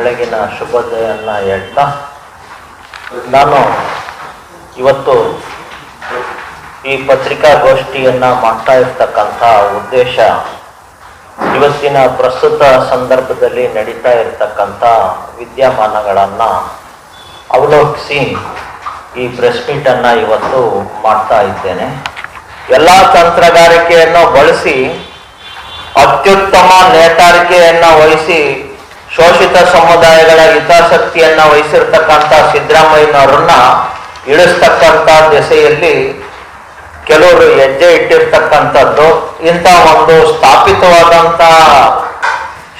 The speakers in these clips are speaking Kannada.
ಬೆಳಗಿನ ಶುಭೋದಯನ್ನ ಹೇಳ್ತಾ, ನಾನು ಇವತ್ತು ಈ ಪತ್ರಿಕಾಗೋಷ್ಠಿಯನ್ನ ಮಾಡ್ತಾ ಇರ್ತಕ್ಕಂಥ ಉದ್ದೇಶ, ಇವತ್ತಿನ ಪ್ರಸ್ತುತ ಸಂದರ್ಭದಲ್ಲಿ ನಡೀತಾ ಇರತಕ್ಕಂಥ ವಿದ್ಯಮಾನಗಳನ್ನ ಅವಲೋಕಿಸಿ ಈ ಪ್ರೆಸ್ ಮೀಟ್ ಅನ್ನ ಇವತ್ತು ಮಾಡ್ತಾ ಇದ್ದೇನೆ. ಎಲ್ಲಾ ತಂತ್ರಗಾರಿಕೆಯನ್ನು ಬಳಸಿ ಅತ್ಯುತ್ತಮ ನೇತಾರಿಕೆಯನ್ನ ವಹಿಸಿ ಶೋಷಿತ ಸಮುದಾಯಗಳ ಹಿತಾಸಕ್ತಿಯನ್ನ ವಹಿಸಿರ್ತಕ್ಕಂಥ ಸಿದ್ದರಾಮಯ್ಯನವರನ್ನ ಇಳಿಸ್ತಕ್ಕಂಥ ದೆಸೆಯಲ್ಲಿ ಕೆಲವರು ಹೆಜ್ಜೆ ಇಟ್ಟಿರ್ತಕ್ಕಂಥದ್ದು. ಇಂಥ ಒಂದು ಸ್ಥಾಪಿತವಾದಂಥ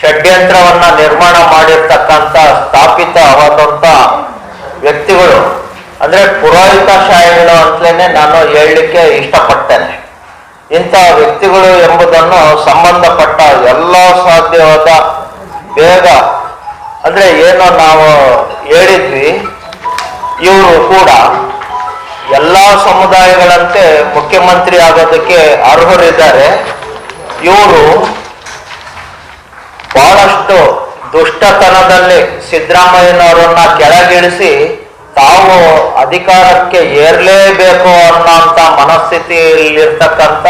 ಷಡ್ಯಂತ್ರವನ್ನ ನಿರ್ಮಾಣ ಮಾಡಿರ್ತಕ್ಕಂಥ ಸ್ಥಾಪಿತವಾದಂಥ ವ್ಯಕ್ತಿಗಳು. ಅಂದ್ರೆ ಪುರೋಹಿತಶಾಹಿಗಳು ಅಂತಲೇ ನಾನು ಹೇಳಲಿಕ್ಕೆ ಇಷ್ಟಪಡ್ತೇನೆ. ಇಂಥ ವ್ಯಕ್ತಿಗಳು ಎಂಬುದನ್ನು ಸಂಬಂಧಪಟ್ಟ ಬೇಗ. ಅಂದ್ರೆ ಏನು ನಾವು ಹೇಳಿದ್ವಿ, ಇವರು ಕೂಡ ಎಲ್ಲ ಸಮುದಾಯಗಳಂತೆ ಮುಖ್ಯಮಂತ್ರಿ ಆಗೋದಕ್ಕೆ ಅರ್ಹರಿದ್ದಾರೆ. ಇವರು ಬಹಳಷ್ಟು ದುಷ್ಟತನದಲ್ಲಿ ಸಿದ್ದರಾಮಯ್ಯನವರನ್ನ ಕೆಳಗಿಳಿಸಿ ತಾವು ಅಧಿಕಾರಕ್ಕೆ ಏರ್ಲೇಬೇಕು ಅನ್ನೋಂಥ ಮನಸ್ಥಿತಿಯಲ್ಲಿರ್ತಕ್ಕಂಥ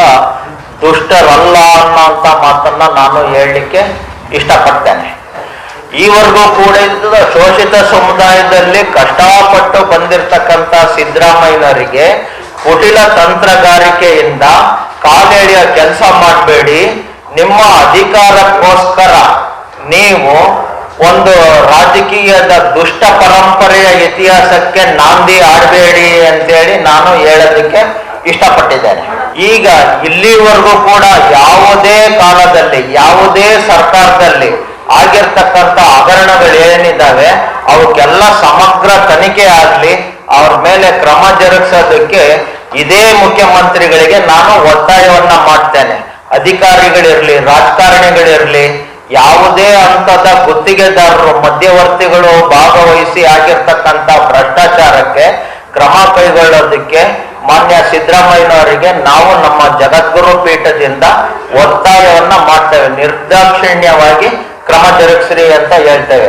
ದುಷ್ಟರಲ್ಲ ಅನ್ನೋಂಥ ಮಾತನ್ನ ನಾನು ಹೇಳಲಿಕ್ಕೆ ಇಷ್ಟಪಡ್ತೇನೆ. ಈವರೆಗೂ ಕೂಡ ಶೋಷಿತ ಸಮುದಾಯದಲ್ಲಿ ಕಷ್ಟಪಟ್ಟು ಬಂದಿರತಕ್ಕಂಥ ಸಿದ್ದರಾಮಯ್ಯನವರಿಗೆ ಕುಟಿಲ ತಂತ್ರಗಾರಿಕೆಯಿಂದ ಕಾಲೆಳೆಯ ಕೆಲಸ ಮಾಡಬೇಡಿ. ನಿಮ್ಮ ಅಧಿಕಾರಕ್ಕೋಸ್ಕರ ನೀವು ಒಂದು ರಾಜಕೀಯದ ದುಷ್ಟ ಪರಂಪರೆಯ ಇತಿಹಾಸಕ್ಕೆ ನಾಂದಿ ಆಡಬೇಡಿ ಅಂತೇಳಿ ನಾನು ಹೇಳೋದಕ್ಕೆ ಇಷ್ಟಪಟ್ಟಿದ್ದೇನೆ ಈಗ ಇಲ್ಲಿವರೆಗೂ ಕೂಡ ಯಾವುದೇ ಕಾಲದಲ್ಲಿ, ಯಾವುದೇ ಸರ್ಕಾರದಲ್ಲಿ ಆಗಿರ್ತಕ್ಕಂಥ ಹಗರಣಗಳು ಏನಿದ್ದಾವೆ, ಅವಕ್ಕೆಲ್ಲ ಸಮಗ್ರ ತನಿಖೆ ಆಗಲಿ, ಅವ್ರ ಮೇಲೆ ಕ್ರಮ ಜರುಗಿಸೋದಕ್ಕೆ ಇದೇ ಮುಖ್ಯಮಂತ್ರಿಗಳಿಗೆ ನಾನು ಒತ್ತಾಯವನ್ನ ಮಾಡ್ತೇನೆ. ಅಧಿಕಾರಿಗಳಿರ್ಲಿ, ರಾಜಕಾರಣಿಗಳಿರ್ಲಿ, ಯಾವುದೇ ಹಂತದ ಗುತ್ತಿಗೆದಾರರು, ಮಧ್ಯವರ್ತಿಗಳು ಭಾಗವಹಿಸಿ ಆಗಿರ್ತಕ್ಕಂಥ ಭ್ರಷ್ಟಾಚಾರಕ್ಕೆ ಕ್ರಮ ಕೈಗೊಳ್ಳೋದಕ್ಕೆ ಮಾನ್ಯ ಸಿದ್ದರಾಮಯ್ಯನವರಿಗೆ ನಾವು ನಮ್ಮ ಜಗದ್ಗುರು ಪೀಠದಿಂದ ಒತ್ತಾಯವನ್ನ ಮಾಡ್ತೇವೆ. ನಿರ್ದಾಕ್ಷಿಣ್ಯವಾಗಿ ಕ್ರಮ ಜರುಗಿಸ್ರಿ ಅಂತ ಹೇಳ್ತೇವೆ.